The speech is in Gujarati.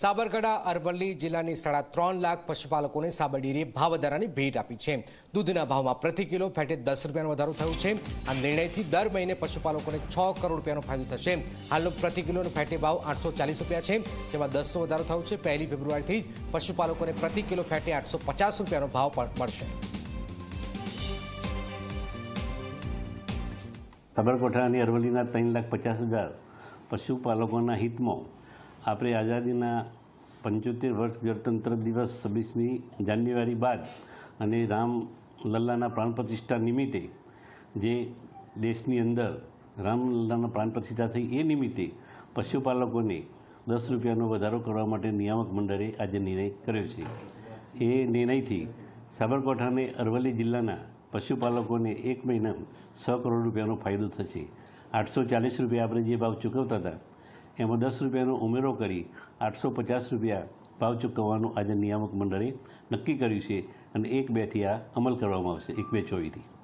સાબરકાંઠા, અરવલ્લી જિલ્લાની સાડા ત્રણ લાખ પશુપાલકોને સાબર ડેરીએ ભાવ વધારાની ભેટ આપી છે. દૂધના ભાવમાં પ્રતિ કિલો ફેટે દસ રૂપિયાનો વધારો થયો છે. આ નિર્ણયથી દર મહિને પશુપાલકોને છ કરોડ રૂપિયાનો ફાયદો થશે. હાલનો પ્રતિ કિલોનો ફેટે ભાવ આઠસો ચાલીસ રૂપિયા છે. જેમાં દસનો વધારો થયો છે. પહેલી ફેબ્રુઆરીથી પશુપાલકોને પ્રતિ કિલો ફેટે આઠસો પચાસ રૂપિયાનો ભાવ પણ મળશે. સાબરકાંઠા અને અરવલ્લીના ત્રણ લાખ પચાસ હજાર પશુપાલકોના હિતમાં આપણે આઝાદીના પંચોતેર વર્ષ ગણતંત્ર દિવસ છવ્વીસમી જાન્યુઆરી બાદ અને રામલલ્લાના પ્રાણ પ્રતિષ્ઠા નિમિત્તે જે દેશની અંદર રામલલ્લાના પ્રાણ પ્રતિષ્ઠા થઈ એ નિમિત્તે પશુપાલકોને દસ રૂપિયાનો વધારો કરવા માટે નિયામક મંડળે આજે નિર્ણય કર્યો છે. એ નિર્ણયથી સાબરકાંઠા અને અરવલ્લી જિલ્લાના પશુપાલકોને એક મહિના છ કરોડ રૂપિયાનો ફાયદો થશે. આઠસો ચાલીસ રૂપિયા આપણે જે ભાવ ચૂકવતા હતા એમાં દસ રૂપિયાનો ઉમેરો કરી આઠસો પચાસ રૂપિયા ભાવ ચૂકવવાનું આજે નિયામક મંડળે નક્કી કર્યું છે અને એક બેથી આ અમલ કરવામાં આવશે, એક બે ચોવીસથી.